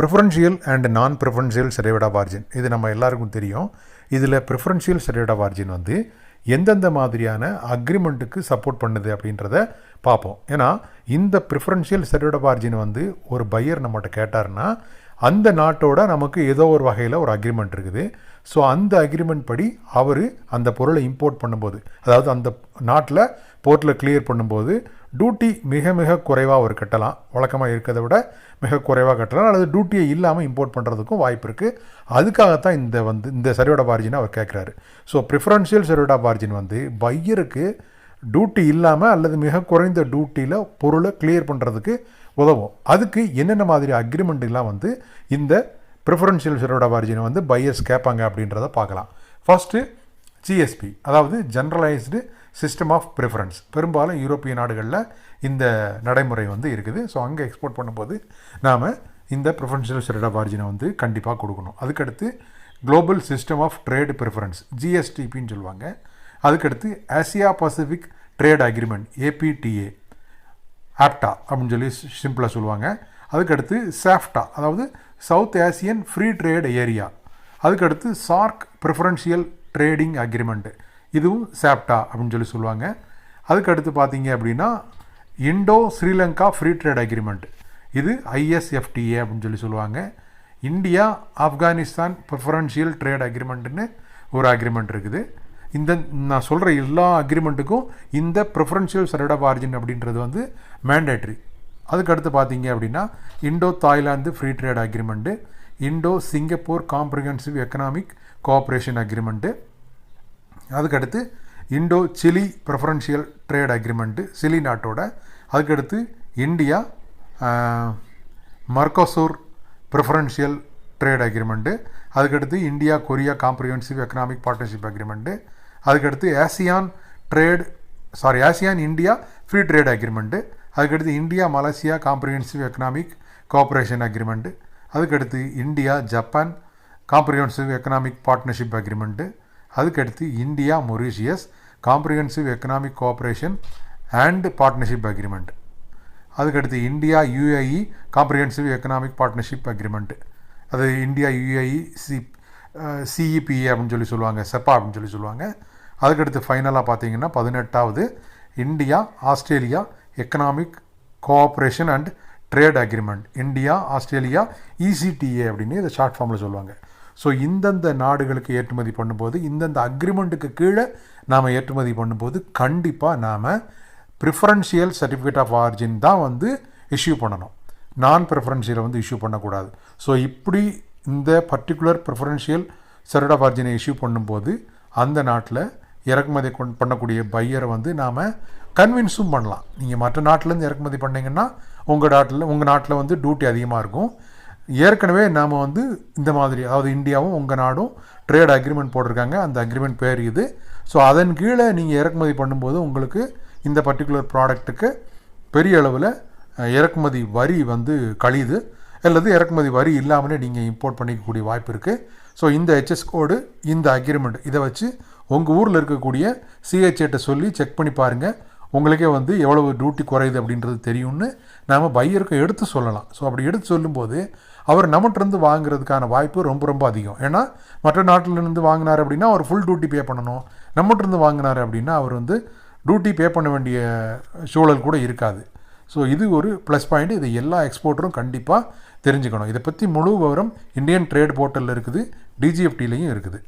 Preferential and non preferential certificate of origin இது நம்ம எல்லாருக்கும் தெரியும். இதில் ப்ரிஃபரன்ஷியல் சர்டிஃபிகேட் ஆஃப் ஆர்ஜின் வந்து எந்தெந்த மாதிரியான அக்ரிமெண்ட்டுக்கு சப்போர்ட் பண்ணுது அப்படின்றத பார்ப்போம். ஏன்னா இந்த ப்ரிஃபரன்ஷியல் சர்டிஃபிகேட் ஆஃப் வந்து ஒரு பையர் நம்மகிட்ட கேட்டாருன்னா அந்த நாட்டோட நமக்கு ஏதோ ஒரு வகையில் ஒரு அக்ரிமெண்ட் இருக்குது. ஸோ அந்த அக்ரிமெண்ட் படி அவர் அந்த பொருளை இம்போர்ட் பண்ணும்போது அதாவது அந்த நாட்டில் போர்ட்டில் கிளியர் பண்ணும்போது டியூட்டி மிக மிக குறைவாக அவர் கட்டலாம். வழக்கமாக இருக்கிறத விட மிக குறைவாக கட்டலாம். அல்லது டியூட்டியை இல்லாமல் இம்போர்ட் பண்ணுறதுக்கும் வாய்ப்பு இருக்குது அதுக்காகத்தான் இந்த வந்து இந்த சர்டிஃபிகேட் பார்ஜினை அவர் கேட்குறாரு ஸோ ப்ரிஃபரன்ஷியல் சர்டிஃபிகேட் பார்ஜின் வந்து பையருக்கு டியூட்டி இல்லாமல் அல்லது மிக குறைந்த டியூட்டியில் பொருளை கிளியர் பண்ணுறதுக்கு உதவும். அதுக்கு என்னென்ன மாதிரி அக்ரிமெண்ட்டுலாம் வந்து இந்த ப்ரிஃபரன்ஷியல் சர்டிஃபிகேட் மார்ஜினை வந்து பையர்ஸ் கேட்பாங்க அப்படின்றத பார்க்கலாம். ஃபஸ்ட்டு ஜிஎஸ்பி அதாவது ஜென்ரலைஸ்டு சிஸ்டம் ஆஃப் ப்ரிஃபரன்ஸ் பெரும்பாலும் யூரோப்பிய நாடுகளில் இந்த நடைமுறை வந்து இருக்குது. ஸோ அங்கே எக்ஸ்போர்ட் பண்ணும்போது நாம் இந்த ப்ரிஃபரன்ஷியல் சர்டிஃபிகேட் மார்ஜினை வந்து கண்டிப்பாக கொடுக்கணும். அதுக்கடுத்து global system of trade preference ஜிஎஸ்டிபின்னு சொல்லுவாங்க. அதுக்கடுத்து Asia pacific trade agreement APTA APTA அப்படின்னு சொல்லி சிம்பிளாக சொல்லுவாங்க. அதுக்கடுத்து சாஃப்டா அதாவது south Asian free trade area. அதுக்கடுத்து சார்க் ப்ரிஃபரன்ஷியல் ட்ரேடிங் அக்ரிமெண்ட்டு இதுவும் சாப்டா அப்படின்னு சொல்லி சொல்லுவாங்க. அதுக்கடுத்து பார்த்தீங்க அப்படின்னா Indo Sri Lanka free trade agreement. இது ஐஎஸ்எஃப்டிஏ அப்படின்னு சொல்லி சொல்லுவாங்க. இந்தியா ஆப்கானிஸ்தான் ப்ரிஃபரன்ஷியல் ட்ரேட் அக்ரிமெண்ட்டுன்னு ஒரு அக்ரிமெண்ட் இருக்குது. இந்த நான் சொல்கிற எல்லா அக்ரிமெண்ட்டுக்கும் இந்த ப்ரிஃபரன்ஷியல் சர்டிஃபிகேட் ஆஃப் ஆரிஜின் அப்படின்றது வந்து மேண்டேட்ரி அதுக்கடுத்து பார்த்தீங்க அப்படின்னா Indo Thailand free trade agreement Indo Singapore comprehensive economic cooperation agreement அதுக்கடுத்து Indo Chile preferential trade agreement Chile நாட்டோட அதுக்கடுத்து India Mercosur preferential trade agreement அதுக்கடுத்து India Korea comprehensive economic partnership agreement அதுக்கடுத்து ASEAN trade sorry ASEAN India free trade agreement அதுக்கடுத்து India Malaysia comprehensive economic cooperation agreement அதுக்கடுத்து India Japan comprehensive economic partnership agreement அதுக்கடுத்து India Mauritius comprehensive economic cooperation and partnership agreement அதுக்கடுத்து India UAE comprehensive economic partnership agreement அது India UAE C CEPA அப்படின்னு சொல்லி சொல்லுவாங்க செப்பா அப்படின்னு சொல்லி சொல்லுவாங்க. அதுக்கடுத்து ஃபைனலாக பார்த்தீங்கன்னா பதினெட்டாவது India Australia economic cooperation and trade agreement India Australia ECTA அப்படின்னு இதை ஷார்ட் ஃபார்மில் சொல்லுவாங்க. ஸோ இந்தந்த நாடுகளுக்கு ஏற்றுமதி பண்ணும்போது இந்தந்த அக்ரிமெண்ட்டுக்கு கீழே நாம் ஏற்றுமதி பண்ணும்போது கண்டிப்பாக நாம் ப்ரிஃபரன்ஷியல் சர்டிஃபிகேட் ஆஃப் ஆரிஜின் தான் வந்து இஷ்யூ பண்ணணும். நான் ப்ரிஃபரன்ஷியலை வந்து இஷ்யூ பண்ணக்கூடாது. ஸோ இப்படி இந்த பர்டிகுலர் ப்ரிஃபரன்ஷியல் சர்டிஃபிகேட் ஆஃப் ஆரிஜினை இஷ்யூ பண்ணும்போது அந்த நாட்டில் இறக்குமதி கொண் பண்ணக்கூடிய பையரை வந்து நாம் கன்வின்ஸும் பண்ணலாம். நீங்கள் மற்ற நாட்டிலேருந்து இறக்குமதி பண்ணிங்கன்னா உங்கள் நாட்டில் உங்கள் நாட்டில் வந்து டியூட்டி அதிகமாக இருக்கும். ஏற்கனவே நாம் வந்து இந்த மாதிரி அதாவது இந்தியாவும் உங்கள் நாடும் ட்ரேட் அக்ரிமெண்ட் போட்டிருக்காங்க. அந்த அக்ரிமெண்ட் பேர் இது. ஸோ அதன் கீழே நீங்கள் இறக்குமதி பண்ணும்போது உங்களுக்கு இந்த பர்டிகுலர் ப்ராடக்ட்டுக்கு பெரிய அளவில் இறக்குமதி வரி வந்து கழியுது. அல்லது இறக்குமதி வரி இல்லாமலே நீங்கள் இம்போர்ட் பண்ணிக்கக்கூடிய வாய்ப்பு இருக்குது ஸோ இந்த ஹெச்எஸ் கோடு இந்த அக்ரிமெண்ட் இதை வச்சு உங்கள் ஊரில் இருக்கக்கூடிய சிஹெச்ஏட்ட சொல்லி செக் பண்ணி பாருங்கள் உங்களுக்கே வந்து எவ்வளவு டியூட்டி குறையுது அப்படின்றது தெரியும்னு நாம் பையருக்கு எடுத்து சொல்லலாம். ஸோ அப்படி எடுத்து சொல்லும்போது அவர் நம்மகிட்டருந்து வாங்குறதுக்கான வாய்ப்பு ரொம்ப ரொம்ப அதிகம். ஏன்னா மற்ற நாட்டிலேருந்து வாங்கினார் அப்படின்னா அவர் ஃபுல் டியூட்டி பே பண்ணணும். நம்மகிட்டருந்து வாங்கினார் அப்படின்னா அவர் வந்து டியூட்டி பே பண்ண வேண்டிய சூழல் கூட இருக்காது. ஸோ இது ஒரு ப்ளஸ் பாயிண்ட் இது எல்லா எக்ஸ்போர்ட்டரும் கண்டிப்பாக தெரிஞ்சுக்கணும். இதை பற்றி முழு விவரம் இந்தியன் ட்ரேட் போர்ட்டலில் இருக்குது. டிஜிஎஃப்டிலையும் இருக்குது.